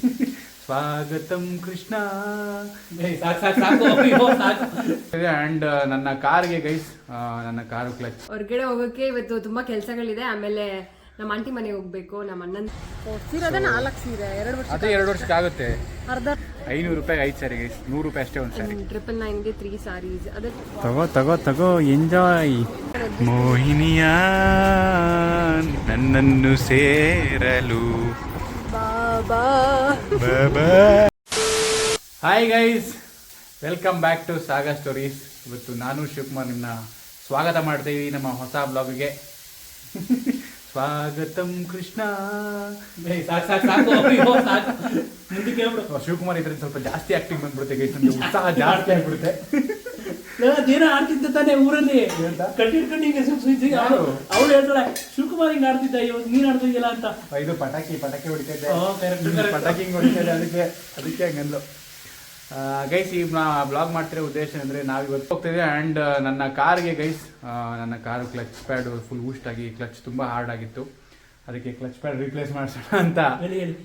ಸ್ವಾಗತಂ Krishna. And ನನ್ನ ಕಾರ್ಗೆ guys ನನ್ನ ಕಾರು ಕ್ಲಚ್ ಹೊರಗಡೆ ಹೋಗೋಕೆ ಇವತ್ತು ತುಂಬಾ ಕೆಲಸಗಳಿದೆ. ಆಮೇಲೆ ನಮ್ಮ ಆಂಟಿ ಮನೆಗೆ ಹೋಗ್ಬೇಕು ನಮ್ಮ ಅಣ್ಣನ್. ಸೀರೆ ನಾಲ್ಕು ಸೀರೆ ಎರಡು ವರ್ಷ ಅದೇ ಎರಡು ವರ್ಷಕ್ಕೆ ಆಗುತ್ತೆ. ಅರ್ಧ. ಐನೂರು ರೂಪಾಯಿ ಐದು ಸಾರಿ ಗೈಸ್ ನೂರು ರೂಪಾಯಿ ಅಷ್ಟೇ ಒಂದು ಸಾರಿ. ಟ್ರಿಪಲ್ ನೈನ್ಗೆ ತ್ರೀ ಸಾರೀಸ್ ಅದೇ ತಗೋ ತಗೋ ತಗೋ ಎಂಜಾಯ್ ಮೋಹಿನಿಯ ನನ್ನನ್ನು ಸೇರಲು. Hi guys welcome back to Sagar stories ಇವತ್ತು ನಾನು ಶಿವಕುಮಾರ್ ನಿಮ್ಮ ಸ್ವಾಗತ ಮಾಡ್ತಾ ಇದ್ದೀವಿ ನಮ್ಮ ಹೊಸ ಬ್ಲಾಗ್ಗೆ. ಸ್ವಾಗತಂ ಕೃಷ್ಣ. ಶಿವಕುಮಾರ್ ಇದ್ರಿಂದ ಸ್ವಲ್ಪ ಜಾಸ್ತಿ ಆಕ್ಟಿಂಗ್ ಬಂದ್ಬಿಡುತ್ತೆ ಗೈಸ್ ನಮ್ಗೆ ಉತ್ಸಾಹ ಜಾಸ್ತಿ ಆಗ್ಬಿಡುತ್ತೆ. ಅದೇನೋ ಆಡ್ತಿದ್ದ ತಾನೇ ಊರಲ್ಲಿ. ಕಟ್ಟಿಟ್ಕೊಂಡು ಹಿಂಗೆ? ಅವಳು ಹೇಳ್ತಾಳೆ ಶಿವಕುಮಾರ್ ಹಿಂಗ್ ಆಡ್ತಿದ್ದ ಇವಾಗ ನೀನ್ ಆಡ್ತಿದ್ದಿಲ್ಲ ಅಂತ. ಇದು ಪಟಾಕಿ ಪಟಾಕಿ ಹೊಡಿತಿದ್ದೆ. correct, ಪಟಾಕಿ ಹಿಂಗ್ ಹೊಡಿತಿದ್ದೆ ಅದಕ್ಕೆ ಅದಕ್ಕೆ ಹಂಗಂದ್ಲು. ಗೈಸ್ ಈ ಬ್ಲಾಗ್ ಮಾಡ್ತಿರೋ ಉದ್ದೇಶ ಅಂದರೆ ನಾವು ಇವತ್ತು ಹೋಗ್ತಿದ್ದೆ ಆ್ಯಂಡ್ ನನ್ನ ಕಾರ್ಗೆ ಗೈಸ್ ನನ್ನ ಕಾರು ಕ್ಲಚ್ ಪ್ಯಾಡ್ ಫುಲ್ ಊಸ್ಟ್ ಆಗಿ ಕ್ಲಚ್ ತುಂಬ ಹಾರ್ಡ್ ಆಗಿತ್ತು. ಅದಕ್ಕೆ ಕ್ಲಚ್ ಪ್ಯಾಡ್ ರಿಪ್ಲೇಸ್ ಮಾಡಿಸೋಣ ಅಂತ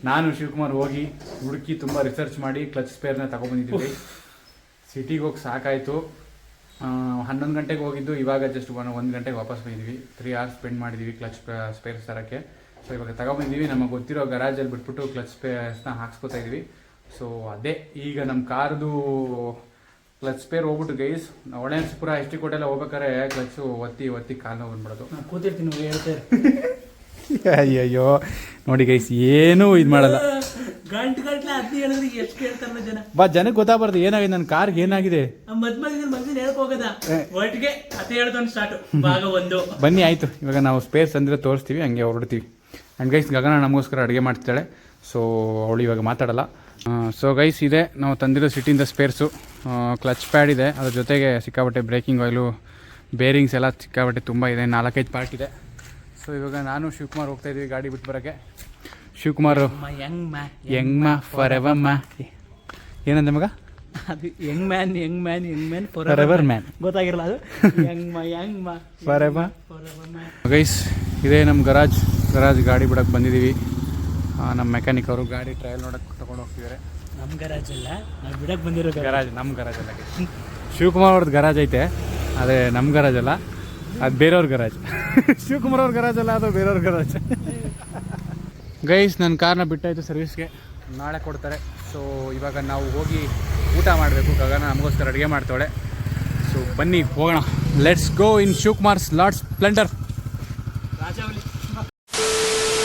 ನಾನು ಶಿವಕುಮಾರ್ ಹೋಗಿ ಹುಡುಕಿ ತುಂಬ ರಿಸರ್ಚ್ ಮಾಡಿ ಕ್ಲಚ್ ಸ್ಪೇರ್ನ ತಗೊಬಂದಿದ್ದೀವಿ ಸಿಟಿಗೆ ಹೋಗಿ ಸಾಕಾಯಿತು. ಹನ್ನೊಂದು ಗಂಟೆಗೆ ಹೋಗಿದ್ದು ಇವಾಗ ಜಸ್ಟ್ ಒನ್ ಒಂದು ಗಂಟೆಗೆ ವಾಪಸ್ ಬಂದಿದ್ವಿ. ತ್ರೀ ಅವರ್ಸ್ ಸ್ಪೆಂಡ್ ಮಾಡಿದ್ವಿ ಕ್ಲಚ್ ಸ್ಪೇರ್ಸ್ ತರೋಕ್ಕೆ ಸೊ ಇವಾಗ ತಗೊಬಂದಿದ್ವಿ ನಮಗೆ ಗೊತ್ತಿರೋ ಗರಾಜಲ್ಲಿ ಬಿಟ್ಬಿಟ್ಟು ಕ್ಲಚ್ ಸ್ಪೇರ್ಸ್ನ ಹಾಕ್ಸ್ಕೊತಾ ಇದ್ವಿ. ಸೊ ಅದೇ ಈಗ ನಮ್ಮ ಕಾರ್ದು ಕ್ಲಚ್ ಸ್ಪೇರ್ ಹೋಗ್ಬಿಟ್ಟು ಗೈಸ್ ಒಳ್ಳೆಪುರ ಎಸ್ ಟಿ ಕೋಟೆಲ್ಲ ಹೋಗ್ಬೇಕಾದ್ರೆ ಕ್ಲಚ್ ಒತ್ತಿ ಒತ್ತಿ ಕಾಲು ನೋವು ಬಂದ್ಬಿಡೋದು. ನಾನು ಕೂತಿರ್ತೀನಿ ಅಯ್ಯಯ್ಯೋ ನೋಡಿ ಗೈಸ್ ಏನೂ ಇದು ಮಾಡಲ್ಲ. ಗಂಟು ಗಂಟ್ಲೆ ಅದ್ದಿ ಹೇಳಿದ್ರೆ ಎಷ್ಟು ಕೇಳ್ತಾರಲ್ಲ ಜನ? ಬಾ ಜನಕ್ಕೆ ಗೊತ್ತಾಗ್ಬಾರ್ದು ಏನಾಗಿದೆ ನನ್ನ ಕಾರ್ಗೆ ಏನಾಗಿದೆ? ಮದ್ ಮಧ್ಯ ಮಧ್ಯ ಹೇಳ್ಕ್ ಹೋಗದ? ಒಟ್ಟಿಗೆ ಅತ್ತೆ ಹೇಳ್ತಾನೆ ಸ್ಟಾರ್ಟ್ ಭಾಗ ಒಂದು. ಬನ್ನಿ ಆಯಿತು. ಇವಾಗ ನಾವು ಸ್ಪೇಸ್ ಅಂದ್ರೆ ತೋರಿಸ್ತೀವಿ ಹಂಗೆ ಹೊರಡ್ತೀವಿ. ಆ್ಯಂಡ್ ಗೈಸ್ ಗಗನ ನಮಗೋಸ್ಕರ ಅಡುಗೆ ಮಾಡ್ತಿದ್ದಾಳೆ. ಸೊ ಅವಳು ಇವಾಗ ಮಾತಾಡಲ್ಲ. ಸೊ ಗೈಸ್ ಇದೆ. ನಾವು ತಂದಿರೋ ಸಿಟಿಯಿಂದ ಸ್ಪೇರ್ಸು ಕ್ಲಚ್ ಪ್ಯಾಡ್ ಇದೆ. ಅದ್ರ ಜೊತೆಗೆ ಸಿಕ್ಕಾಬಟ್ಟೆ ಬ್ರೇಕಿಂಗ್ ಆಯಿಲು ಬೇರಿಂಗ್ಸ್ ಎಲ್ಲ ಸಿಕ್ಕಾಬಟ್ಟೆ ತುಂಬ ಇದೆ. ನಾಲ್ಕೈದು ಪಾರ್ಟ್ ಇದೆ. ಸೊ ಇವಾಗ ನಾನು ಶಿವಕುಮಾರ್ ಹೋಗ್ತಾ ಇದ್ದೀವಿ ಗಾಡಿ ಬಿಟ್ಟು ಬರೋಕ್ಕೆ. Shivakumar. Young man young ma forever ma ಏನಂದೆ ಮಗ? ಅದು young man young man young man forever man ಗೊತ್ತಾಗಿರಲ್ಲ ಅದು? ಯಂಗ್ ಮಾ Young ma for ever. Guys ಇದೇ ನಮ್ಮ ಗರಾಜ್ ಗರಾಜ್ ಗಾಡಿ ಬಿಡಕ್ಕೆ ಬಂದಿದ್ದೀವಿ ನಮ್ಮ ಮೆಕ್ಯಾನಿಕ್ ಅವರು ಗಾಡಿ ಟ್ರಯಲ್ ನೋಡಕ್ಕೆ ತಗೊಂಡು ಹೋಗ್ತಿದ್ದಾರೆ ನಮ್ಮ ಗರಾಜ್ ಅಲ್ಲ ನಾವು ಬಿಡಕ್ಕೆ ಬಂದಿರೋ ಗರಾಜ್ ಗರಾಜ್ ನಮ್ಮ ಗರಾಜ್ ಅಲ್ಲ ಶಿವಕುಮಾರ್ ಅವ್ರದ್ದು ಗರಾಜ್ ಐತೆ. ಅದೇ ನಮ್ಮ ಗರಾಜ್ ಅಲ್ಲ. ಅದು ಬೇರೆಯವ್ರ ಗರಾಜ್ ಶಿವಕುಮಾರ್ ಅವ್ರ ಗರಾಜ್ ಅಲ್ಲ ಅದು ಬೇರೆಯವ್ರ ಗರಾಜ್ ಗೈಸ್ ನನ್ನ ಕಾರ್ನ ಬಿಟ್ಟಾಯಿತು ಸರ್ವಿಸ್ಗೆ ನಾಳೆ ಕೊಡ್ತಾರೆ. ಸೊ ಇವಾಗ ನಾವು ಹೋಗಿ ಊಟ ಮಾಡಬೇಕು. ಗಗನ ನಮಗೋಸ್ಕರ ಅಡುಗೆ ಮಾಡ್ತಾಳೆ ಸೊ ಬನ್ನಿ ಹೋಗೋಣ. Let's go in Shivakumar's lord Splendor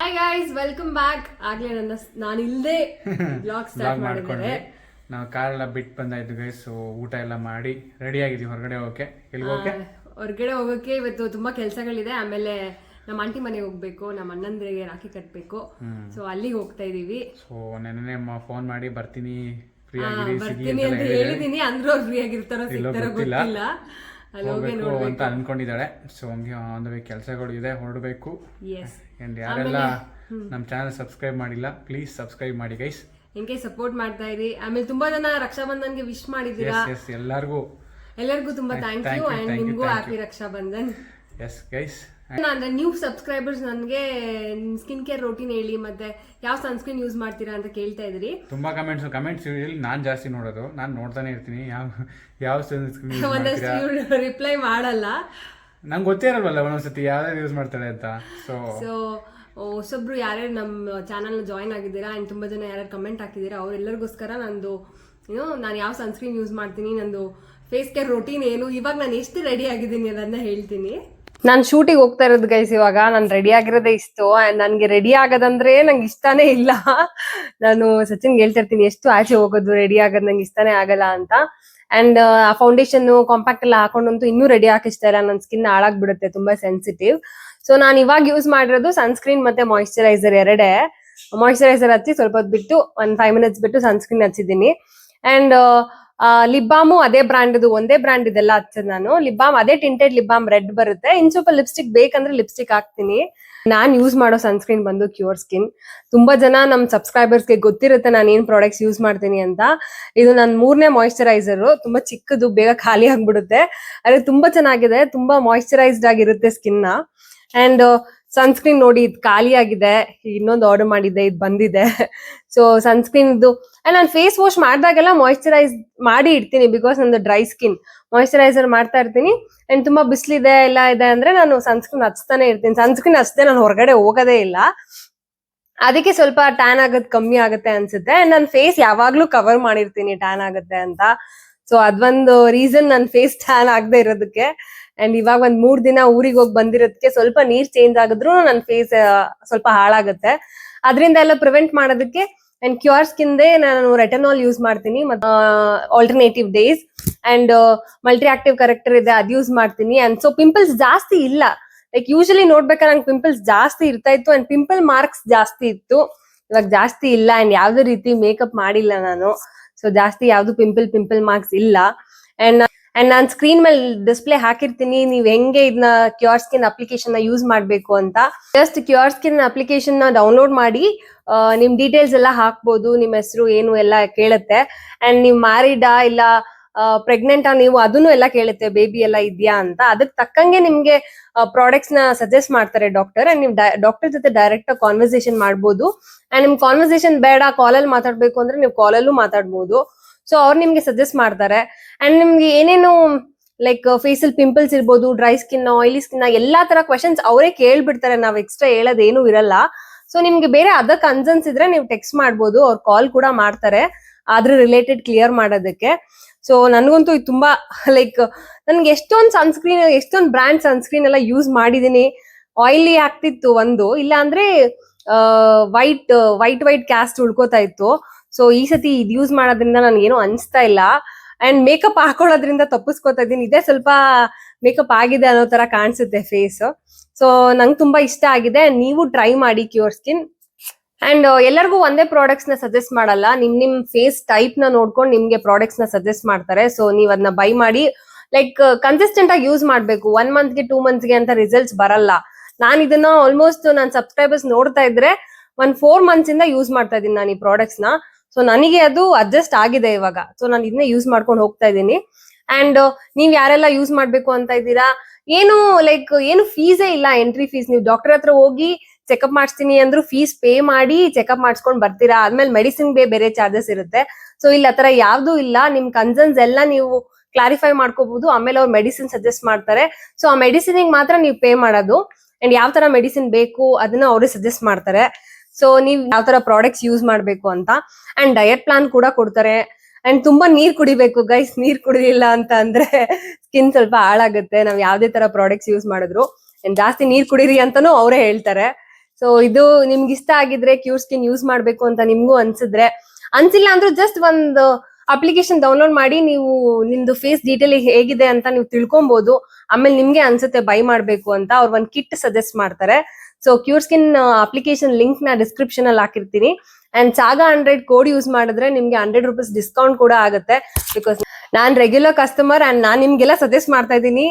hi guys welcome back ಆಗ್ಲೇ ನನ್ನ ನಾನು ಇಲ್ಲದೆ ಬ್ಲಾಗ್ ಸ್ಟಾರ್ಟ್ ಬ್ಲಾಗ್ ನಾವು ಕಾರೆಲ್ಲ ಬಿಟ್ಟು ಬಂದಾಯ್ತು ಗೈಸ್ ಸೊ ಊಟ ಎಲ್ಲ ಮಾಡಿ ರೆಡಿ ಆಗಿದ್ದೀವಿ ಹೊರಗಡೆ ಹೋಗಕ್ಕೆ. ಎಲ್ಲಿ ಹೋಗಕ್ಕೆ? ಹೊರಗಡೆ ಹೋಗೋಕೆ ಇವತ್ತು ತುಂಬಾ ಕೆಲಸಗಳಿದೆ. ಆಮೇಲೆ ನಮ್ಮ ಆಂಟಿ ಮನೆಗೆ ಹೋಗ್ಬೇಕು ನಮ್ಮ ಅಣ್ಣಂದ್ರಿಗೆ ರಾಖಿ ಕಟ್ಬೇಕು. ಸೊ ಅಲ್ಲಿಗೆ ಹೋಗ್ತಾ ಇದೀವಿ. ಸೊ ನೆನ್ನೆ ಫೋನ್ ಮಾಡಿ ಬರ್ತೀನಿ ಫ್ರೀ ಆಗಿರಿ ಬರ್ತೀನಿ ಅಂತ ಹೇಳಿದೀನಿ. ಅಂದ್ರೂ ಅವ್ರು ಫ್ರೀ ಆಗಿರ್ತಾರೋ ಸಿಗ್ತಾರೋ ಗೊತ್ತಿಲ್ಲ. ಹೋಗ್ಬೇಕು ಅಂತ ಅನ್ಕೊಂಡಿದ್ದಾಳೆ ಸೊ ಹಂಗೆ ಆನ್ ದ ವೇ ಕೆಲಸಗಳು ಇದೆ ಹೊರಡಬೇಕು. ಎಸ್ ಅಂಡ್ ಯಾರೆಲ್ಲ ನಮ್ಮ ಚಾನಲ್ ಸಬ್ಸ್ಕ್ರೈಬ್ ಮಾಡಿಲ್ಲ ಪ್ಲೀಸ್ ಸಬ್ಸ್ಕ್ರೈಬ್ ಮಾಡಿ ಗೈಸ್ ಹಿಂಗೆ ಸಪೋರ್ಟ್ ಮಾಡ್ತಾ ಇರಿ. ಆಮೇಲೆ ತುಂಬಾ ಜನ ರಕ್ಷಾಬಂಧನ್ಗೆ ವಿಶ್ ಮಾಡಿದ್ದೀರಾ? ಎಲ್ಲರಿಗೂ. ಎಲ್ಲರಿಗೂ ತುಂಬಾ ಥ್ಯಾಂಕ್ ಯು ಅಂಡ್ ನಿಮ್ಗೂ ಹ್ಯಾಪಿ ರಕ್ಷಾಬಂಧನ್. ಎಸ್ ಗೈಸ್ ಅಂದ್ರೆ ನ್ಯೂ ಸಬ್ಸ್ಕ್ರೈಬರ್ಸ್ ನನಗೆ ಸ್ಕಿನ್ ಕೇರ್ ರೋಟೀನ್ ಹೇಳಿ ಮತ್ತೆ ಯಾವ ಸನ್ಸ್ಕ್ರೀನ್ ಯೂಸ್ ಮಾಡ್ತೀರಾ ಅಂತ ಕೇಳ್ತಾ ಇದ್ರಿ. ತುಂಬಾ ಕಮೆಂಟ್ಸ್ ಕಮೆಂಟ್ಸ್ ನಾನು ಜಾಸ್ತಿ ನೋಡೋದು. ನಾನು ನೋಡ್ತಾನೆ ಇರ್ತೀನಿ. ಯಾವ ಯಾವ ಸನ್ಸ್ಕ್ರೀನ್ ಒಂದಷ್ಟು ರಿಪ್ಲೈ ಮಾಡಲ್ಲ. ನಂಗೆ ಗೊತ್ತೇ ಇರಲ್ವಲ್ಲ ಒಂದೊಂದ್ಸತಿ ಯಾವ್ದಾದ್ರು ಯೂಸ್ ಮಾಡ್ತಾರೆ ಅಂತ. ಸೊ ಸೊ ಹೊಸೊಬ್ರು ಯಾರ್ಯಾರು ನಮ್ಮ ಚಾನಲ್ ಜಾಯ್ನ್ ಆಗಿದ್ದೀರಾ ಆ್ಯಂಡ್ ತುಂಬಾ ಜನ ಯಾರ್ಯಾರು ಕಮೆಂಟ್ ಹಾಕಿದ್ದೀರಾ ಅವರೆಲ್ಲರಿಗೋಸ್ಕರ ನಂದು ಏನು ನಾನು ಯಾವ ಸನ್ಸ್ಕ್ರೀನ್ ಯೂಸ್ ಮಾಡ್ತೀನಿ ನಂದು ಫೇಸ್ ಕೇರ್ ರೊಟೀನ್ ಏನು? ಇವಾಗ ನಾನು ಎಷ್ಟು ರೆಡಿ ಆಗಿದ್ದೀನಿ ಅದನ್ನ ಹೇಳ್ತೀನಿ. ನಾನು ಶೂಟಿಗೆ ಹೋಗ್ತಾ ಇರೋದು ಗೈಸ್ ಇವಾಗ, ನಾನು ರೆಡಿ ಆಗಿರೋದೇ ಇಷ್ಟು ಅಂಡ್ ನನಗೆ ರೆಡಿ ಆಗೋದಂದ್ರೆ ನಂಗೆ ಇಷ್ಟನೇ ಇಲ್ಲ. ನಾನು ಸಚಿನ್ ಹೇಳ್ತಿರ್ತೀನಿ, ಎಷ್ಟು ಆಚೆ ಹೋಗೋದು ರೆಡಿ ಆಗೋದು ನಂಗೆ ಇಷ್ಟನೇ ಆಗಲ್ಲ ಅಂತ. ಅಂಡ್ ಫೌಂಡೇಶನ್ ಕಾಂಪ್ಯಾಕ್ಟ್ ಎಲ್ಲ ಹಾಕೊಂಡಂತೂ ಇನ್ನೂ ರೆಡಿ ಇಷ್ಟ ಇಲ್ಲ ನನ್ನ ಸ್ಕಿನ್ ಹಾಳಾಗ್ಬಿಡುತ್ತೆ, ತುಂಬಾ ಸೆನ್ಸಿಟಿವ್ ಸೊ ನಾನು ಇವಾಗ ಯೂಸ್ ಮಾಡಿರೋದು ಸನ್ಸ್ಕ್ರೀನ್ ಮತ್ತೆ ಮಾಯಿಶ್ಚರೈಸರ್ ಎರಡೇ. ಮಾಯಿಶ್ಚರೈಸರ್ ಹಚ್ಚಿ ಸ್ವಲ್ಪ ಹೊತ್ತು ಬಿಟ್ಟು, ಒಂದ್ ಫೈವ್ ಮಿನಿಟ್ಸ್ ಬಿಟ್ಟು ಸನ್ಸ್ಕ್ರೀನ್ ಹಚ್ಚಿದ್ದೀನಿ. ಅಂಡ್ ಲಿಪ್ ಅದೇ ಬ್ರಾಂಡ್ ಒಂದೇ ಬ್ರಾಂಡ್ ಇದೆಲ್ಲ ಹಚ್ಚದ್ ನಾನು. ಲಿಪ್ ಬಾಮ್ ಅದೇ ಟಿಂಟೆಡ್ ಲಿಪ್ ಬಾಮ್ ರೆಡ್ ಬರುತ್ತೆ. ಇನ್ ಸ್ವಲ್ಪ ಲಿಪ್ಸ್ಟಿಕ್ ಬೇಕಂದ್ರೆ ಲಿಪ್ಸ್ಟಿಕ್ ಹಾಕ್ತೀನಿ. ನಾನ್ ಯೂಸ್ ಮಾಡೋ ಸನ್ಸ್ಕ್ರೀನ್ ಬಂದು ಕ್ಯೂರ್ ಸ್ಕಿನ್ ತುಂಬಾ ಜನ ನಮ್ ಸಬ್ಸ್ಕ್ರೈಬರ್ಸ್ಗೆ ಗೊತ್ತಿರುತ್ತೆ ನಾನು ಏನ್ ಪ್ರಾಡಕ್ಟ್ಸ್ ಯೂಸ್ ಮಾಡ್ತೀನಿ ಅಂತ. ಇದು ನನ್ನ ಮೂರನೇ ಮಾಯಿಶ್ಚರೈಸರ್ ತುಂಬಾ ಚಿಕ್ಕದು, ಬೇಗ ಖಾಲಿ ಆಗ್ಬಿಡುತ್ತೆ. ಅದೇ ತುಂಬಾ ಚೆನ್ನಾಗಿದೆ. ತುಂಬಾ ಮಾಯಿಶ್ಚರೈಸ್ಡ್ ಆಗಿರುತ್ತೆ ಸ್ಕಿನ್ ಅಂಡ್ ಸನ್ಸ್ಕ್ರೀನ್ ನೋಡಿ ಇದು ಖಾಲಿ ಆಗಿದೆ. ಇನ್ನೊಂದು ಆರ್ಡರ್ ಮಾಡಿದ್ದೆ, ಇದು ಬಂದಿದೆ. ಸೊ ಸನ್ಸ್ಕ್ರೀನ್ ಇದು ನಾನು ಫೇಸ್ ವಾಶ್ ಮಾಡಿದಾಗೆಲ್ಲ ಮಾಯಿಶ್ಚರೈಸ್ ಮಾಡಿ ಇಡ್ತೀನಿ ಬಿಕಾಸ್ ನಂದು ಡ್ರೈ ಸ್ಕಿನ್ ಮಾಯಿಶ್ಚರೈಸರ್ ಮಾಡ್ತಾ ಇರ್ತೀನಿ. ಅಂಡ್ ತುಂಬಾ ಬಿಸಿಲಿದೆ, ಎಲ್ಲ ಇದೆ ಅಂದ್ರೆ ನಾನು ಸನ್ಸ್ಕ್ರೀನ್ ಹಚ್ತಾನೆ ಇರ್ತೀನಿ. ಸನ್ಸ್ಕ್ರೀನ್ ಹಚ್ಚದೆ ನಾನು ಹೊರಗಡೆ ಹೋಗೋದೇ ಇಲ್ಲ. ಅದಕ್ಕೆ ಸ್ವಲ್ಪ ಟ್ಯಾನ್ ಆಗೋದ್ ಕಮ್ಮಿ ಆಗುತ್ತೆ ಅನ್ಸುತ್ತೆ. ಅಂಡ್ ನನ್ನ ಫೇಸ್ ಯಾವಾಗ್ಲೂ ಕವರ್ ಮಾಡಿರ್ತೀನಿ ಟ್ಯಾನ್ ಆಗುತ್ತೆ ಅಂತ. ಸೊ ಅದೊಂದು ರೀಸನ್ ನನ್ನ ಫೇಸ್ ಟ್ಯಾನ್ ಆಗದೆ ಇರೋದಕ್ಕೆ. ಅಂಡ್ ಇವಾಗ ಒಂದ್ ಮೂರ್ ದಿನ ಊರಿಗೆ ಹೋಗಿ ಬಂದಿರೋದಕ್ಕೆ ಸ್ವಲ್ಪ ನೀರ್ ಚೇಂಜ್ ಆಗಿದ್ರು ನನ್ನ ಫೇಸ್ ಸ್ವಲ್ಪ ಹಾಳಾಗುತ್ತೆ. ಅದರಿಂದ ಎಲ್ಲ ಪ್ರಿವೆಂಟ್ ಮಾಡೋದಕ್ಕೆ ಅಂಡ್ ಕ್ಯೂರ್ ಸ್ಕಿನ್ದೆ ನಾನು ರೆಟನಾಲ್ ಯೂಸ್ ಮಾಡ್ತೀನಿ alternative days and multi active character ಇದೆ, ಅದು ಯೂಸ್ ಮಾಡ್ತೀನಿ. ಅಂಡ್ ಸೊ ಪಿಂಪಲ್ಸ್ ಜಾಸ್ತಿ ಇಲ್ಲ. ಲೈಕ್ ಯೂಶಲಿ ನೋಡ್ಬೇಕಾದ್ರೆ ನಂಗೆ ಪಿಂಪಲ್ಸ್ ಜಾಸ್ತಿ ಇರ್ತಾ ಇತ್ತು. ಅಂಡ್ ಪಿಂಪಲ್ ಮಾರ್ಕ್ಸ್ ಜಾಸ್ತಿ ಇತ್ತು. ಇವಾಗ ಜಾಸ್ತಿ ಇಲ್ಲ. ಅಂಡ್ ಯಾವ್ದೇ ರೀತಿ ಮೇಕಪ್ ಮಾಡಿಲ್ಲ ನಾನು. ಸೊ ಜಾಸ್ತಿ ಯಾವ್ದು ಪಿಂಪಲ್ ಪಿಂಪಲ್ ಮಾರ್ಕ್ಸ್ ಇಲ್ಲ. ಅಂಡ್ ಅಂಡ್ ನಾನು ಸ್ಕ್ರೀನ್ ಮೇಲೆ ಡಿಸ್ಪ್ಲೇ ಹಾಕಿರ್ತೀನಿ ನೀವು ಹೆಂಗೆ ಇದನ್ನ ಕ್ಯೂರ್ ಸ್ಕಿನ್ ಅಪ್ಲಿಕೇಶನ್ನ ಯೂಸ್ ಮಾಡಬೇಕು ಅಂತ. ಜಸ್ಟ್ ಕ್ಯೂರ್ ಸ್ಕಿನ್ ಅಪ್ಲಿಕೇಶನ್ನ ಡೌನ್ಲೋಡ್ ಮಾಡಿ ಆ, ನಿಮ್ ಡೀಟೇಲ್ಸ್ ಎಲ್ಲ ಹಾಕ್ಬೋದು ನಿಮ್ಮ ಹೆಸರು ಏನು ಎಲ್ಲ ಕೇಳುತ್ತೆ. ಅಂಡ್ ನೀವು ಮ್ಯಾರಿಡಾ ಇಲ್ಲ ಪ್ರೆಗ್ನೆಂಟ್ ನೀವು ಅದನ್ನು ಎಲ್ಲ ಕೇಳುತ್ತೆ ಬೇಬಿ ಎಲ್ಲ ಇದೆಯಾ ಅಂತ. ಅದಕ್ಕೆ ತಕ್ಕಂಗೆ ನಿಮ್ಗೆ ಪ್ರಾಡಕ್ಟ್ಸ್ನ ಸಜೆಸ್ಟ್ ಮಾಡ್ತಾರೆ ಡಾಕ್ಟರ್ ಅಂಡ್ ನೀವು ಡಾಕ್ಟರ್ ಜೊತೆ ಡೈರೆಕ್ಟ್ ಕಾನ್ವರ್ಸೇಷನ್ ಮಾಡ್ಬೋದು. ಅಂಡ್ ನಿಮ್ ಕಾನ್ವರ್ಸೇಷನ್ ಬೇಡ ಕಾಲಲ್ಲಿ ಮಾತಾಡ್ಬೇಕು ಅಂದ್ರೆ ನೀವು ಕಾಲಲ್ಲೂ ಮಾತಾಡ್ಬೋದು. ಸೊ ಅವ್ರು ನಿಮ್ಗೆ ಸಜೆಸ್ಟ್ ಮಾಡ್ತಾರೆ. ಅಂಡ್ ನಿಮ್ಗೆ ಏನೇನು ಲೈಕ್ ಫೇಸಲ್ ಪಿಂಪಲ್ಸ್ ಇರ್ಬೋದು ಡ್ರೈ ಸ್ಕಿನ್ ಆಯಿಲಿ ಸ್ಕಿನ್ ಎಲ್ಲಾ ತರ ಕ್ವಶನ್ಸ್ ಅವರೇ ಕೇಳ್ಬಿಡ್ತಾರೆ. ನಾವ್ ಎಕ್ಸ್ಟ್ರಾ ಹೇಳೋದೇನು ಇರಲ್ಲ. ಸೊ ನಿಮ್ಗೆ ಬೇರೆ ಅದರ್ ಕನ್ಸರ್ನ್ಸ್ ಇದ್ರೆ ನೀವು ಟೆಕ್ಸ್ಟ್ ಮಾಡ್ಬೋದು. ಅವ್ರ ಕಾಲ್ ಕೂಡ ಮಾಡ್ತಾರೆ. ಅದ್ರ ರಿಲೇಟೆಡ್ ಕ್ಲಿಯರ್ ಮಾಡೋದಕ್ಕೆ. ಸೊ ನನಗಂತೂ ಇದು ತುಂಬಾ ಲೈಕ್ ನನ್ಗೆ ಎಷ್ಟೊಂದು ಸನ್ಸ್ಕ್ರೀನ್ ಎಷ್ಟೊಂದು ಬ್ರ್ಯಾಂಡ್ ಸನ್ಸ್ಕ್ರೀನ್ ಎಲ್ಲ ಯೂಸ್ ಮಾಡಿದೀನಿ. ಆಯಿಲಿ ಆಗ್ತಿತ್ತು ಒಂದು. ಇಲ್ಲ ಅಂದ್ರೆ ವೈಟ್ ವೈಟ್ ವೈಟ್ ಕ್ಯಾಸ್ಟ್ ಉಳ್ಕೋತಾ ಇತ್ತು. ಸೊ ಈ ಸತಿ ಇದು ಯೂಸ್ ಮಾಡೋದ್ರಿಂದ ನನ್ಗೇನು ಅನ್ಸ್ತಾ ಇಲ್ಲ. ಅಂಡ್ ಮೇಕಪ್ ಹಾಕೊಳ್ಳೋದ್ರಿಂದ ತಪ್ಪಿಸ್ಕೊತಾ ಇದೀನಿ ಇದೇ ಸ್ವಲ್ಪ ಮೇಕಪ್ ಆಗಿದೆ ಅನ್ನೋ ತರ ಕಾಣಿಸುತ್ತೆ ಫೇಸ್ ಸೊ ನಂಗೆ ತುಂಬಾ ಇಷ್ಟ ಆಗಿದೆ. ನೀವು ಟ್ರೈ ಮಾಡಿ ಕ್ಯೂರ್ ಸ್ಕಿನ್ ಅಂಡ್ ಎಲ್ಲರಿಗೂ ಒಂದೇ ಪ್ರಾಡಕ್ಟ್ಸ್ನ ಸಜೆಸ್ಟ್ ಮಾಡಲ್ಲ. ನಿಮ್ ನಿಮ್ ಫೇಸ್ ಟೈಪ್ನ ನೋಡ್ಕೊಂಡು ನಿಮ್ಗೆ ಪ್ರಾಡಕ್ಟ್ಸ್ನ ಸಜೆಸ್ಟ್ ಮಾಡ್ತಾರೆ. ಸೊ ನೀವ್ ಅದನ್ನ ಬೈ ಮಾಡಿ ಲೈಕ್ ಕನ್ಸಿಸ್ಟೆಂಟ್ ಆಗಿ ಯೂಸ್ ಮಾಡ್ಬೇಕು. ಒನ್ ಮಂತ್ಗೆ ಟೂ ಮಂತ್ಸ್ಗೆ ಅಂತ ರಿಸಲ್ಟ್ಸ್ ಬರಲ್ಲ. ನಾನು ಇದನ್ನ ಆಲ್ಮೋಸ್ಟ್ ನನ್ನ ಸಬ್ಸ್ಕ್ರೈಬರ್ಸ್ ನೋಡ್ತಾ ಇದ್ರೆ, ಒಂದ್ ಫೋರ್ ಮಂತ್ಸ್ ಇಂದ ಯೂಸ್ ಮಾಡ್ತಾ ಇದೀನಿ ನಾನು ಈ ಪ್ರಾಡಕ್ಟ್ಸ್ನ. ಸೊ ನನಗೆ ಅದು ಅಡ್ಜಸ್ಟ್ ಆಗಿದೆ ಇವಾಗ. ಸೊ ನಾನು ಇದನ್ನೇ ಯೂಸ್ ಮಾಡ್ಕೊಂಡು ಹೋಗ್ತಾ ಇದ್ದೀನಿ. ಅಂಡ್ ನೀವ್ ಯಾರೆಲ್ಲ ಯೂಸ್ ಮಾಡ್ಬೇಕು ಅಂತ ಇದ್ದೀರಾ? ಏನು ಲೈಕ್ ಏನು ಫೀಸೇ ಇಲ್ಲ ಎಂಟ್ರಿ ಫೀಸ್ ನೀವು ಡಾಕ್ಟರ್ ಹತ್ರ ಹೋಗಿ ಚೆಕಪ್ ಮಾಡಿಸ್ತೀನಿ ಅಂದ್ರು ಫೀಸ್ ಪೇ ಮಾಡಿ ಚೆಕಪ್ ಮಾಡಿಸ್ಕೊಂಡ್ ಬರ್ತೀರಾ? ಆದ್ಮೇಲೆ ಮೆಡಿಸಿನ್ ಬೇ ಬೇರೆ ಚಾರ್ಜಸ್ ಇರುತ್ತೆ. ಸೊ ಇಲ್ಲಿ ಆತರ ಯಾವ್ದು ಇಲ್ಲ. ನಿಮ್ ಕನ್ಸರ್ನ್ಸ್ ಎಲ್ಲ ನೀವು ಕ್ಲಾರಿಫೈ ಮಾಡ್ಕೋಬಹುದು ಆಮೇಲೆ ಅವ್ರು ಮೆಡಿಸಿನ್ ಸಜೆಸ್ಟ್ ಮಾಡ್ತಾರೆ. ಸೊ ಆ ಮೆಡಿಸಿನ್ ಮಾತ್ರ ನೀವು ಪೇ ಮಾಡೋದು. ಅಂಡ್ ಯಾವ ತರ ಮೆಡಿಸಿನ್ ಬೇಕು, ಅದನ್ನ ಅವರೇ ಸಜೆಸ್ಟ್ ಮಾಡ್ತಾರೆ. ಸೊ ನೀವ್ ಯಾವ ತರ ಪ್ರಾಡಕ್ಟ್ಸ್ ಯೂಸ್ ಮಾಡ್ಬೇಕು ಅಂತ. ಅಂಡ್ ಡಯಟ್ ಪ್ಲಾನ್ ಕೂಡ ಕೊಡ್ತಾರೆ. ಅಂಡ್ ತುಂಬಾ ನೀರ್ ಕುಡಿಬೇಕು ಗೈಸ್ ನೀರ್ ಕುಡಿಲಿಲ್ಲ ಅಂತ ಅಂದ್ರೆ ಸ್ಕಿನ್ ಸ್ವಲ್ಪ ಹಾಳಾಗುತ್ತೆ. ನಾವ್ ಯಾವ್ದೇ ತರ ಪ್ರಾಡಕ್ಟ್ಸ್ ಯೂಸ್ ಮಾಡಿದ್ರು. ಅಂಡ್ ಜಾಸ್ತಿ ನೀರ್ ಕುಡೀರಿ ಅಂತಾನು ಅವರೇ ಹೇಳ್ತಾರೆ. ಸೊ ಇದು ನಿಮ್ಗೆ ಇಷ್ಟ ಆಗಿದ್ರೆ ಕ್ಯೂರ್ ಸ್ಕಿನ್ ಯೂಸ್ ಮಾಡ್ಬೇಕು ಅಂತ ನಿಮ್ಗೂ ಅನ್ಸಿದ್ರೆ, ಅನ್ಸಿಲ್ಲ ಅಂದ್ರೂ ಜಸ್ಟ್ ಒಂದು ಅಪ್ಲಿಕೇಶನ್ ಡೌನ್ಲೋಡ್ ಮಾಡಿ ನೀವು ನಿಮ್ದು ಫೇಸ್ ಡೀಟೇಲ್ ಹೇಗಿದೆ ಅಂತ ನೀವು ತಿಳ್ಕೊಬಹುದು ಆಮೇಲೆ ನಿಮ್ಗೆ ಅನ್ಸುತ್ತೆ, ಬೈ ಮಾಡ್ಬೇಕು ಅಂತ. ಅವ್ರು ಒಂದ್ ಕಿಟ್ ಸಜೆಸ್ಟ್ ಮಾಡ್ತಾರೆ. ಸೊ ಕ್ಯೂರ್ ಸ್ಕಿನ್ ಅಪ್ಲಿಕೇಶನ್ ಲಿಂಕ್ನ ಡಿಸ್ಕ್ರಿಪ್ಷನ್ ಅಲ್ಲಿ ಹಾಕಿರ್ತೀನಿ. And Saga hundred code use ಮಾಡಿದ್ರೆ ನಿಮ್ಗೆ ಹಂಡ್ರೆಡ್ ರುಪೀಸ್ ಡಿಸ್ಕೌಂಟ್ ಕೂಡ ಆಗುತ್ತೆ. ಬಿಕಾಸ್ ನಾನ್ ರೆಗ್ಯುಲರ್ ಕಸ್ಟಮರ್ ಅಂಡ್ ನಾನ್ ನಿಮ್ಗೆಲ್ಲ ಸಜೆಸ್ಟ್ ಮಾಡ್ತಾ ಇದ್ದೀನಿ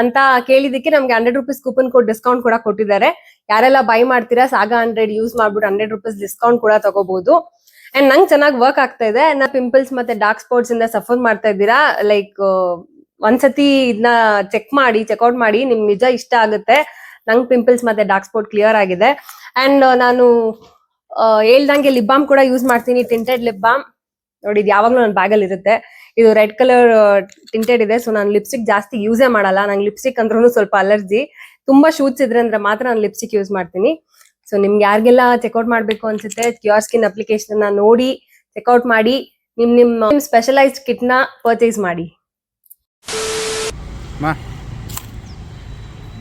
ಅಂತ ಕೇಳಿದಕ್ಕೆ ನಮ್ಗೆ hundred rupees coupon code discount ಕೂಡ ಕೊಟ್ಟಿದ್ದಾರೆ. ಯಾರೆಲ್ಲ ಬೈ ಮಾಡ್ತೀರಾ ಸಾಗ ಹಂಡ್ರೆಡ್ ಯೂಸ್ ಮಾಡ್ಬಿಟ್ಟು ಹಂಡ್ರೆಡ್ ರುಪೀಸ್ ಡಿಸ್ಕೌಂಟ್ ಕೂಡ ತಗೋಬಹುದು ಅಂಡ್ ನಂಗೆ ಚೆನ್ನಾಗಿ ವರ್ಕ್ ಆಗ್ತಾ ಇದೆ. ನಾ ಪಿಂಪಲ್ಸ್ ಮತ್ತೆ ಡಾರ್ಕ್ ಸ್ಪಾಟ್ಸ್ ಇಂದ ಸಫರ್ ಮಾಡ್ತಾ ಇದ್ದೀರಾ ಲೈಕ್ ಒಂದ್ಸತಿ ಇದನ್ನ ಚೆಕ್ ಮಾಡಿ ಚೆಕ್ಔಟ್ ಮಾಡಿ ನಿಮ್ ನಿಜ ಇಷ್ಟ ಆಗುತ್ತೆ. ನಂಗೆ ಪಿಂಪಲ್ಸ್ ಮತ್ತೆ ಡಾರ್ಕ್ ಸ್ಪಾಟ್ ಕ್ಲಿಯರ್ ಆಗಿದೆ. ಅಂಡ್ ನಾನು ಆ, ಹೇಳ್ದಂಗೆ ಲಿಪ್ ಬಾಮ್ ಕೂಡ ಯೂಸ್ ಮಾಡ್ತೀನಿ ಟಿಂಟೆಡ್ ಲಿಪ್ ಬಾಮ್ ನೋಡಿ ಇದು ಯಾವಾಗ್ಲೂ ನನ್ನ ಬ್ಯಾಗಲ್ಲಿ ಇರುತ್ತೆ. ಇದು ರೆಡ್ ಕಲರ್ ಟಿಂಟೆಡ್ ಇದೆ ಸೊ ನಾನು ಲಿಪ್ಸ್ಟಿಕ್ ಜಾಸ್ತಿ ಯೂಸೇ ಮಾಡಲ್ಲ. ನಂಗೆ ಲಿಪ್ಸ್ಟಿಕ್ ಅಂದ್ರೂ ಸ್ವಲ್ಪ ಅಲರ್ಜಿ ತುಂಬಾ ಶೂಟ್ಸ್ ಇದ್ರೆ ಅಂದ್ರೆ ಮಾತ್ರ ನಾನು ಲಿಪ್ಸ್ಟಿಕ್ ಯೂಸ್ ಮಾಡ್ತೀನಿ. ಸೊ ನಿಮ್ಗೆ ಯಾರಿಗೆಲ್ಲ ಚೆಕ್ಔಟ್ ಮಾಡಬೇಕು ಅನ್ಸುತ್ತೆ ಕ್ಯೂರ್ ಸ್ಕಿನ್ ಅಪ್ಲಿಕೇಶನ್ ನೋಡಿ ಚೆಕ್ಔಟ್ ಮಾಡಿ ನಿಮ್ ನಿಮ್ ಸ್ಪೆಷಲೈಸ್ಡ್ ಕಿಟ್ನ ಪರ್ಚೇಸ್ ಮಾಡಿ.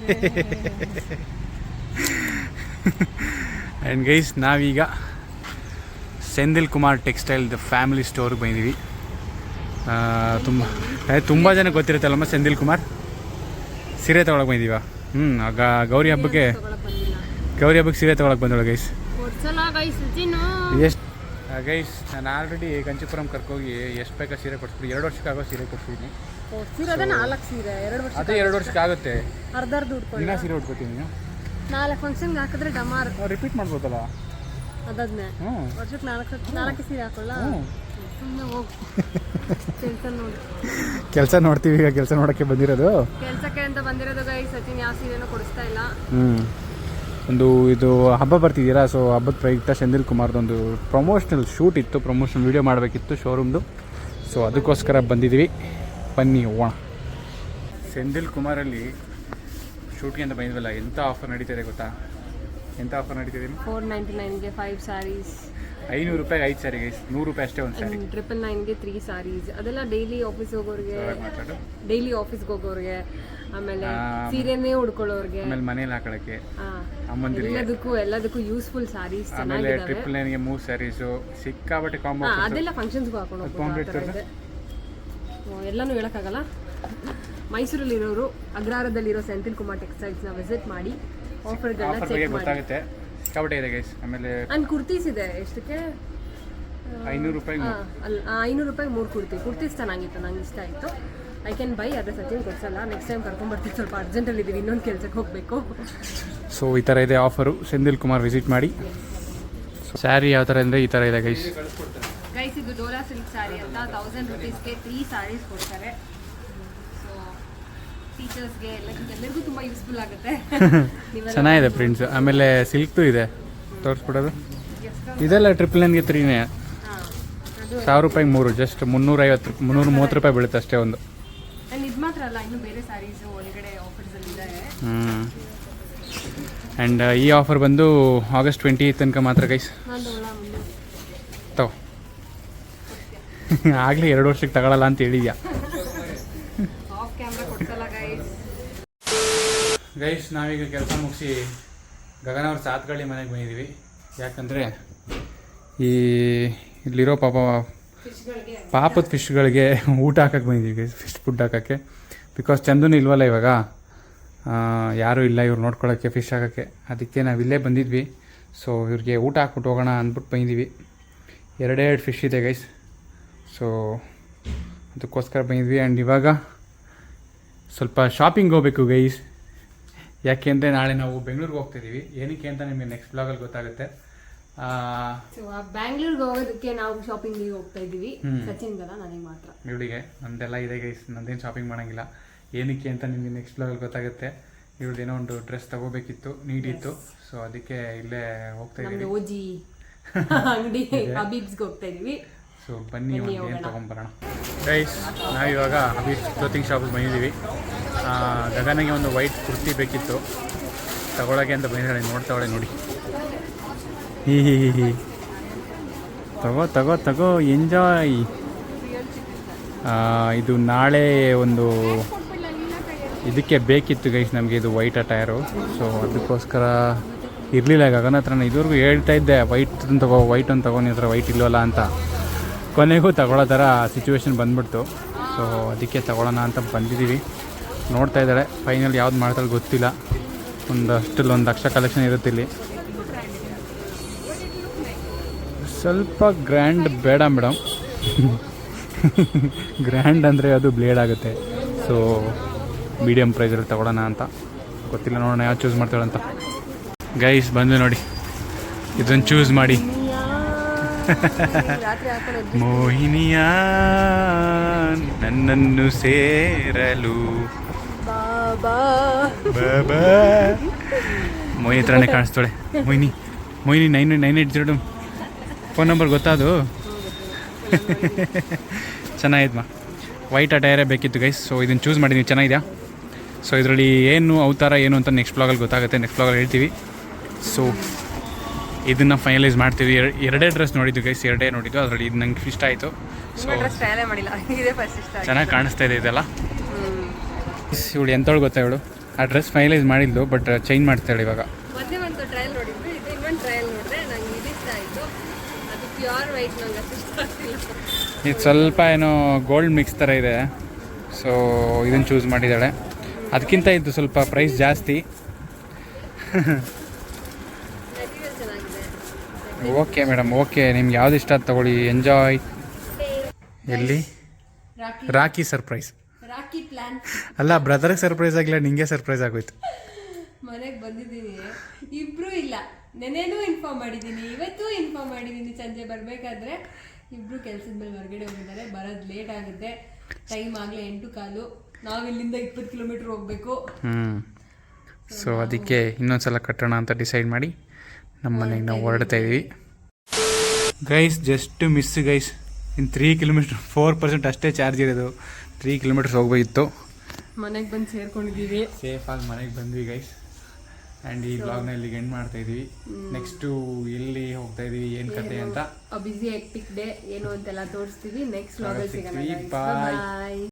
ಆ್ಯಂಡ್ ಗೈಸ್ ನಾವೀಗ Senthil Kumar textile the family ಸ್ಟೋರ್ಗೆ ಬಂದಿದ್ದೀವಿ ತುಂಬ ತುಂಬ ಜನ ಗೊತ್ತಿರುತ್ತಲ್ಲಮ್ಮ ಸೆಂದಿಲ್ ಕುಮಾರ್ ಸೀರೆ ತೊಗೊಳಕ್ಕೆ ಬಂದೀವ? ಹ್ಞೂ ಆಗ ಗೌರಿ ಹಬ್ಬಕ್ಕೆ ಗೌರಿ ಹಬ್ಬಕ್ಕೆ ಸೀರೆ ತೊಗೊಳಕ್ಕೆ ಬಂದಳು ಗೈಸ್ ಎಷ್ಟು ಗೈಸ್ ನಾನು ಆಲ್ರೆಡಿ ಗಂಜಿಪುರಂ ಕರ್ಕೋಗಿ ಎಷ್ಟು ಬೇಕಾ ಸೀರೆ ಕೊಡ್ಸ್ಬಿಟ್ಟು ಎರಡು ವರ್ಷಕ್ಕಾಗೋ ಸೀರೆ ಕೊಡ್ಸಿದ್ದೀನಿ ಸೀರೆ ನಾಲ್ಕು ಸೀರೆ ಎರಡು ವರ್ಷ ಅದೇ ಎರಡು ವರ್ಷಕ್ಕಾಗುತ್ತೆ ಅರ್ಧ ಅರ್ಧ ಉಟ್ಕೊಳ್ಳಿ ಇನ್ನೂ ಸೀರೆ ಉಟ್ಕೋತೀನಿ ನಾಲ್ಕು ಫಂಕ್ಷನ್ಗೆ ಹಾಕಿದ್ರೆ ಡಮಾರ್. ರಿಪೀಟ್ ಮಾಡ್ಬೋದಲ್ಲ? ಅದಾದ್ಮೇಲೆ ಹ್ಞೂ ವರ್ಷಕ್ಕೆ ನಾಲ್ಕು ನಾಲ್ಕು ಸೀರೆ ಹಾಕೊಳ್ಳ? ಸುಮ್ಮನೆ ಹೋಗಿ. ಕೆಲಸ ನೋಡಿ. ಕೆಲಸ ನೋಡ್ತೀವಿ ಈಗ ಕೆಲಸ ನೋಡೋಕ್ಕೆ ಬಂದಿರೋದು. ಕೆಲಸಕ್ಕೆ ಅಂತ ಬಂದಿರೋದು ಗೈ ಸಚಿನ್ ಯಾವ ಸೀರೆನೂ ಕೊಡಿಸ್ತಾ ಇಲ್ಲ. ಹ್ಞೂ ಒಂದು ಇದು ಹಬ್ಬ ಬರ್ತಿದ್ದೀರಾ ಸೊ ಹಬ್ಬದ ಪ್ರಯುಕ್ತ ಸೆಂದಿಲ್ ಕುಮಾರ್ದೊಂದು ಪ್ರಮೋಷನಲ್ ಶೂಟ್ ಇತ್ತು. ಪ್ರಮೋಷನಲ್ ವೀಡಿಯೋ ಮಾಡಬೇಕಿತ್ತು ಶೋರೂಮ್ದು ಸೊ ಅದಕ್ಕೋಸ್ಕರ ಬಂದಿದ್ದೀವಿ ಬನ್ನಿ, ಹೋಗೋಣ. ಸೆಂದಿಲ್ ಕುಮಾರಲ್ಲಿ ಶೂಟ್ಗೆ ಅಂತ ಬಂದಿದ್ವಲ್ಲ ಎಂಥ ಆಫರ್ ನಡೀತಿದೆ ಗೊತ್ತಾ? ಎಂಥ ಆಫರ್ ನಡೀತಿದೆ ಫೋರ್ ನೈಂಟಿ ನೈನ್ಗೆ ಫೈವ್ ಸ್ಯಾರೀಸ್ ಐನೂರು ರೂಪಾಯಿಗೆ ಐದು ಸಾರಿ ನೂರು ರೂಪಾಯಿ ಅಷ್ಟೇ ಒಂದು ಸ್ಯಾರಿ ಟ್ರಿಪಲ್ ನೈನ್ಗೆ ತ್ರೀ ಸ್ಯಾರೀಸ್ ಅದೆಲ್ಲ ಡೈಲಿ ಆಫೀಸ್ ಹೋಗೋರಿಗೆ ಮಾತಾಡು ಡೈಲಿ ಆಫೀಸ್ಗೆ ಹೋಗೋರಿಗೆ ಆಮೇಲೆ ಸೀರೆನೇ ಉಡ್ಕೊಳ್ಳೋರ್ಗೆ. ಆಮೇಲೆ ಮನೇಲಿ ಹಾಕೊಳಕ್ಕೆ ಅಮ್ಮಂದಿರಿಗೆ. ಎಲ್ಲದಕ್ಕೂ ಎಲ್ಲದಕ್ಕೂ ಯೂಸ್ಫುಲ್ ಸ್ಯಾರೀಸ್ ಆಮೇಲೆ ಟ್ರಿಪಲ್ ನೈನ್ಗೆ ಮೂರು ಸ್ಯಾರೀಸು ಸಿಕ್ಕಾಬಟ್ಟೆ ಕಾಂಬೋ ಅದೆಲ್ಲ ಫಂಕ್ಷನ್ಸ್ಗೂ ಹಾಕೊಂಡು ಓ, ಎಲ್ಲನೂ ಹೇಳೋಕ್ಕಾಗಲ್ಲ? ಮೈಸೂರಲ್ಲಿರೋರು ಅಗ್ರಾರದಲ್ಲಿರೋ ಸೆಂಥಿಲ್ ಕುಮಾರ್ ಟೆಕ್ಸ್ಟೈಲ್ಸ್ನ ವಿಸಿಟ್ ಮಾಡಿ ಆಫರ್ಗಳನ್ನ ಗೊತ್ತಾಗುತ್ತೆ. ಸಿಕ್ಕಾಬಟ್ಟೆ ಇದೆ ಗೈಸ್ ಆಮೇಲೆ ಅಂಡ್ ಕುರ್ತೀಸ್ ಇದೆ ಎಷ್ಟಕ್ಕೆ? ಐನೂರು ರೂಪಾಯಿ ಅಲ್ಲ ಐನೂರು ರೂಪಾಯಿ ಮೂರು ಕುರ್ತಿ. ಕುರ್ತೀಸ್ ಚೆನ್ನಾಗಿತ್ತು ನಂಗೆ ಇಷ್ಟ ಆಯಿತು. ಐ ಕ್ಯಾನ್ ಬೈ ಅದ್ರ ಸಚಿನ್ ಗೊತ್ತಲ್ಲ. ನೆಕ್ಸ್ಟ್ ಟೈಮ್ ಕರ್ಕೊಂಡ್ಬರ್ತೀನಿ ಸ್ವಲ್ಪ ಅರ್ಜೆಂಟಲ್ಲಿ ಇದ್ದೀವಿ ಇನ್ನೊಂದು ಕೆಲಸಕ್ಕೆ ಹೋಗಬೇಕು. ಸೊ ಈ ಥರ ಇದೆ ಆಫರು ಸೆಂದಿಲ್ ಕುಮಾರ್ ವಿಸಿಟ್ ಮಾಡಿ. ಸ್ಯಾರಿ ಯಾವ ಥರ ಅಂದರೆ ಈ ಥರ ಇದೆ ಗೈಸ್ ಗೈಸ್ ಇದು ಡೋಲಾ ಸಿಲ್ಕ್ ಸ್ಯಾರಿ ಅಂತ ತೌಸಂಡ್ ರುಪೀಸ್ಗೆ ತ್ರೀ ಸ್ಯಾರೀಸ್ ಕೊಡ್ತಾರೆ. ಟೀಚರ್ಸ್ಗೆ ಎಲ್ಲ ಎಲ್ಲರಿಗೂ ತುಂಬ ಯೂಸ್ಫುಲ್ ಆಗುತ್ತೆ. ಚೆನ್ನಾಗಿದೆ ಪ್ರಿಂಟ್ಸ್ ಆಮೇಲೆ ಸಿಲ್ಕ್ದು ಇದೆ. ತೋರಿಸ್ಬಿಡೋದು. ಇದೆಲ್ಲ ಟ್ರಿಪಲ್ ನೈನ್ಗೆ ತ್ರೀನೇ ಸಾವಿರ ರೂಪಾಯಿ ಮೂರು ಜಸ್ಟ್ ಮುನ್ನೂರೈವತ್ತು ಮುನ್ನೂರ ಮೂವತ್ತು ರೂಪಾಯಿ ಬೀಳುತ್ತೆ ಅಷ್ಟೇ ಒಂದು. ಆ್ಯಂಡ್ ಈ ಆಫರ್ ಬಂದು ಆಗಸ್ಟ್ ಟ್ವೆಂಟಿ ತನಕ ಮಾತ್ರ ಗೈಸ್ ತಗೋ. ಆಗಲೇ ಎರಡು ವರ್ಷಕ್ಕೆ ತಗೊಳ್ಳಲ್ಲ ಅಂತ ಹೇಳಿದ್ಯಾ? ಗೈಸ್ ನಾವೀಗ ಕೆಲಸ ಮುಗಿಸಿ ಗಗನ ಅವ್ರ ಸಾತ್ಗಳ್ಳಿ ಮನೆಗೆ ಬಂದಿದ್ದೀವಿ ಯಾಕಂದರೆ ಈ ಇಲ್ಲಿರೋ ಪಾಪ ಪಾಪದ ಫಿಶ್ಗಳಿಗೆ ಊಟ ಹಾಕಕ್ಕೆ ಬಂದಿದ್ದೀವಿ ಗೈಸ್ ಫಿಶ್ ಫುಡ್ ಹಾಕೋಕ್ಕೆ. ಬಿಕಾಸ್ ಚಂದೂ ಇಲ್ವಲ್ಲ ಇವಾಗ. ಯಾರೂ ಇಲ್ಲ ಇವ್ರು ನೋಡ್ಕೊಳ್ಳೋಕ್ಕೆ ಫಿಶ್ ಹಾಕೋಕ್ಕೆ. ಅದಕ್ಕೆ ನಾವು ಇಲ್ಲೇ ಬಂದಿದ್ವಿ. ಸೊ ಇವ್ರಿಗೆ ಊಟ ಹಾಕ್ಬಿಟ್ಟು ಹೋಗೋಣ ಅಂದ್ಬಿಟ್ಟು ಬಂದಿದ್ದೀವಿ ಎರಡೇ ಎರಡು ಫಿಶ್ ಇದೆ ಗೈಸ್ ಸೊ ಅದಕ್ಕೋಸ್ಕರ ಬಂದಿದ್ವಿ. ಆ್ಯಂಡ್ ಇವಾಗ ಸ್ವಲ್ಪ ಶಾಪಿಂಗ್ ಹೋಗ್ಬೇಕು ಗೈಸ್ ಯಾಕೆ ಅಂದರೆ ನಾಳೆ ನಾವು ಬೆಂಗಳೂರಿಗೆ ಹೋಗ್ತಿದ್ದೀವಿ. ಏನಕ್ಕೆ ಅಂತ ನಿಮಗೆ ನೆಕ್ಸ್ಟ್ ಬ್ಲಾಗಲ್ಲಿ ಗೊತ್ತಾಗುತ್ತೆ. ಬ್ಯಾಂಗ್ಳೂರ್ಗೆ ಹೋಗೋದಕ್ಕೆ ನಾವು ಶಾಪಿಂಗಿಗೆ ಹೋಗ್ತಾ ಇದ್ದೀವಿ. ಸಚಿನ್ ಸಚಿನ್ಗಲ್ಲ ನನಗೆ ಮಾತ್ರ. ಇವಳಿಗೆ. ನಂದೆಲ್ಲ ಇದೆ ಗೈಸ್ ನಂದೇನು ಶಾಪಿಂಗ್ ಮಾಡೋಂಗಿಲ್ಲ. ಏನಕ್ಕೆ ಅಂತ ನಿಮಗೆ ನೆಕ್ಸ್ಟ್ ಬ್ಲಾಗಲ್ಲಿ ಗೊತ್ತಾಗುತ್ತೆ. ಇವಳ್ದೇನೋ ಒಂದು ಡ್ರೆಸ್ ತಗೋಬೇಕಿತ್ತು ನೀಡಿತ್ತು. ಸೊ ಅದಕ್ಕೆ ಇಲ್ಲೇ ಹೋಗ್ತಾ ಇದ್ದೀವಿ. ಓಜಿ ಅಂಗಡಿ ಹಬೀಬ್ಸ್ಗೆ ಹೋಗ್ತಾ ಇದೀವಿ ಸೊ ಬನ್ನಿ ಏನು ತಗೊಂಡ್ಬರೋಣ ತೊಗೊಂಬರೋಣ. ಗೈಸ್ ನಾವಿವಾಗ ಹಬೀಬ್ಸ್ ಕ್ಲೋತಿಂಗ್ ಶಾಪಿಗೆ ಬಂದಿದ್ದೀವಿ. ಗಗನಿಗೆ ಒಂದು ವೈಟ್ ಕುರ್ತಿ ಬೇಕಿತ್ತು. ತಗೊಳಗೆ ಅಂತ ಬಂದಿದ್ದಾಳೆ ನೋಡ್ತಾವಳೆ ನೋಡಿ. ಹೀ, ಹಿ ತಗೋ ತಗೋ ತಗೋ, ಎಂಜಾಯ್. ಇದು ನಾಳೆ ಒಂದು ಇದಕ್ಕೆ ಬೇಕಿತ್ತು ಗೈಸ್ ನಮಗೆ ಇದು ವೈಟ್ ಅಟೈರು ಸೊ ಅದಕ್ಕೋಸ್ಕರ ಇರಲಿಲ್ಲ, ಗಗನ ಹತ್ರ ಇದುವರೆಗೂ ಹೇಳ್ತಾ ಇದ್ದೆ, ವೈಟ್ ತಗೋ, ವೈಟ್ ಒಂದು ತಗೋ ಹತ್ರ ವೈಟ್ ಇಲ್ಲವಲ್ಲ ಅಂತ. ಕೊನೆಗೂ ತಗೊಳ್ಳೋ ಥರ ಸಿಚುವೇಶನ್ ಬಂದ್ಬಿಡ್ತು. ಸೊ ಅದಕ್ಕೆ ತಗೊಳ್ಳೋಣ ಅಂತ ಬಂದಿದ್ದೀವಿ. ನೋಡ್ತಾ ಇದ್ದಾಳೆ. ಫೈನಲ್ ಯಾವ್ದು ಮಾಡ್ತಾಳೆ ಗೊತ್ತಿಲ್ಲ. ಒಂದು ಅಷ್ಟಲ್ಲಿ ಒಂದು ಲಕ್ಷ ಕಲೆಕ್ಷನ್ ಇರುತ್ತೆ ಇಲ್ಲಿ. ಸ್ವಲ್ಪ ಗ್ರ್ಯಾಂಡ್ ಬೇಡ ಮೇಡಮ್ ಗ್ರ್ಯಾಂಡ್ ಅಂದರೆ ಅದು ಬ್ಲೇಡ್ ಆಗುತ್ತೆ. ಸೊ ಮೀಡಿಯಮ್ ಪ್ರೈಸಲ್ಲಿ ತಗೊಳ್ಳೋಣ ಅಂತ. ಗೊತ್ತಿಲ್ಲ, ನೋಡೋಣ ಯಾವ್ದು ಚೂಸ್ ಮಾಡ್ತಾಳೆ ಅಂತ. ಗೈಸ್ ಬಂದು ನೋಡಿ. ಇದನ್ನು ಚೂಸ್ ಮಾಡಿ. ಮೋಹಿನಿಯ ನನ್ನನ್ನು ಸೇರಲು. ಬಾಬಾ. ಬಾಬಾ ಮೋಹಿನಿ ಹತ್ರನೇ ಕಾಣಿಸ್ತಾಳೆ. ಮೊಯ್ನಿ ಮೊಯ್ನಿ nine nine eight zero phone number ಗೊತ್ತಾದು ಚೆನ್ನಾಗಿದ್ಮಾ ವೈಟ್ ಅಟೈರೇ ಬೇಕಿತ್ತು ಗೈಸ್ ಸೊ ಇದನ್ನು ಚೂಸ್ ಮಾಡಿದ್ದೀನಿ ಚೆನ್ನಾಗಿದೆಯಾ? ಸೊ ಇದರಲ್ಲಿ ಏನು ಅವತಾರ ಏನು ಅಂತ ನೆಕ್ಸ್ಟ್ ಬ್ಲಾಗಲ್ಲಿ ಗೊತ್ತಾಗುತ್ತೆ. ನೆಕ್ಸ್ಟ್ ಬ್ಲಾಗಲ್ಲಿ ಹೇಳ್ತೀವಿ. ಸೊ ಇದನ್ನು ಫೈನಲೈಸ್ ಮಾಡ್ತೀವಿ. ಎರಡೇ ಡ್ರೆಸ್ ನೋಡಿದ್ದು ಗೈಸ್ ಎರಡೇ ನೋಡಿದ್ದು. ಅದರಲ್ಲಿ ಇದು ನಂಗೆ ಇಷ್ಟ ಆಯಿತು. ಸೊ. ಚೆನ್ನಾಗಿ ಕಾಣಿಸ್ತಾ ಇದೆ ಇದೆಲ್ಲ. ಇವಳು ಎಂತವಳು ಗೊತ್ತಾ ಇವಳು? ಆ ಡ್ರೆಸ್ ಫೈನಲೈಸ್ ಮಾಡಿದ್ಲು ಬಟ್ ಚೇಂಜ್ ಮಾಡ್ತಾಳೆ ಇವಾಗ. ಮೊದಲೇ ಒಂದು ಟ್ರಯಲ್ ನೋಡಿದ್ವಿ ಇದು ಇನ್ನೊಂದು ಟ್ರಯಲ್ ನೋಡಿದ್ರೆ ನಂಗೆ ಇದು ಇಷ್ಟ ಆಯಿತು. ಅದು ಪ್ಯೂರ್ ವೈಟ್ ನಂಗೆ ಅಷ್ಟು ಇಷ್ಟ ಆಗ್ತಿಲ್ಲ. ಇದು ಸ್ವಲ್ಪ ಏನೋ ಗೋಲ್ಡ್ ಮಿಕ್ಸ್ ಥರ ಇದೆ ಸೊ ಇದನ್ನು ಚೂಸ್ ಮಾಡಿದ್ದಾಳೆ. ಅದಕ್ಕಿಂತ ಇದು ಸ್ವಲ್ಪ ಪ್ರೈಸ್ ಜಾಸ್ತಿ. ಓಕೆ ಮೇಡಮ್ ಓಕೆ ನಿಮ್ಗೆ ಯಾವ್ದು ಇಷ್ಟ ತಗೊಳ್ಳಿ. ಎಂಜಾಯ್ ಎಲ್ಲಿ? Rocky Rocky surprise Rocky plan ಅಲ್ಲ ಬ್ರದರ್ಗೆ ಸರ್ಪ್ರೈಸ್ ಆಗಿಲ್ಲ ನಿಂಗೆ ಸರ್ಪ್ರೈಸ್ ಆಗೋಯ್ತು. ಮನೆಗೆ ಬಂದಿದ್ದೀನಿ. ಇಬ್ರು ಇಲ್ಲ. ನೆನೇನು ಇನ್ಫಾರ್ಮ್ ಮಾಡಿದ್ದೀನಿ. ಇವತ್ತು ಇನ್ಫಾರ್ಮ್ ಮಾಡಿದ್ದೀನಿ. ಸಂಜೆ ಬರಬೇಕಾದ್ರೆ ಇಬ್ರು ಕೆಲಸದ ಮೇಲೆ ಹೊರಗಡೆ ಹೋಗಿದ್ದಾರೆ. ಬರೋದು ಲೇಟ್ ಆಗುತ್ತೆ. ಟೈಮ್ ಆಗಲೇ ಎಂಟು ಕಾಲು. ನಾವು ಇಲ್ಲಿಂದ ಇಪ್ಪತ್ತು ಕಿಲೋಮೀಟರ್ ಹೋಗಬೇಕು. ಹ್ಞೂ ಸೊ ಅದಕ್ಕೆ ಇನ್ನೊಂದ್ಸಲ ಕಟ್ಟೋಣ ಅಂತ ಡಿಸೈಡ್ ಮಾಡಿ ನಮ್ಮ ಮನೆಗೆ ನಾವು ಹೊರಡ್ತಾ ಇದೀವಿ guys just miss guys in three kilometre four percent ಅಷ್ಟೇ ಚಾರ್ಜ್ ಇರೋದು. ತ್ರೀ ಕಿಲೋಮೀಟರ್ಸ್ ಹೋಗ್ಬೇಕಿತ್ತು ಮನೆಗೆ ಬಂದು ಸೇರ್ಕೊಂಡಿದ್ದೀವಿ ಸೇಫಾಗಿ ಮನೆಗೆ ಬಂದ್ವಿ ಗೈಸ್ ಆ್ಯಂಡ್ ಈ ಬ್ಲಾಗ್ನ ಇಲ್ಲಿಗೆ ಎಂಡ್ ಮಾಡ್ತಾ ಇದೀವಿ. ನೆಕ್ಸ್ಟು ಎಲ್ಲಿ ಹೋಗ್ತಾ ಇದೀವಿ ಏನು ಕತೆ ಅಂತ? ಬಿಸಿ ಆಕ್ಟಿಕ್ ಡೇ ಏನು ಅಂತೆಲ್ಲ ತೋರಿಸ್ತೀವಿ. ನೆಕ್ಸ್ಟ್ ಬ್ಲಾಗ್ ವ್ಲಾಗಲ್ಲಿ ಸಿಗೋಣ. Bye.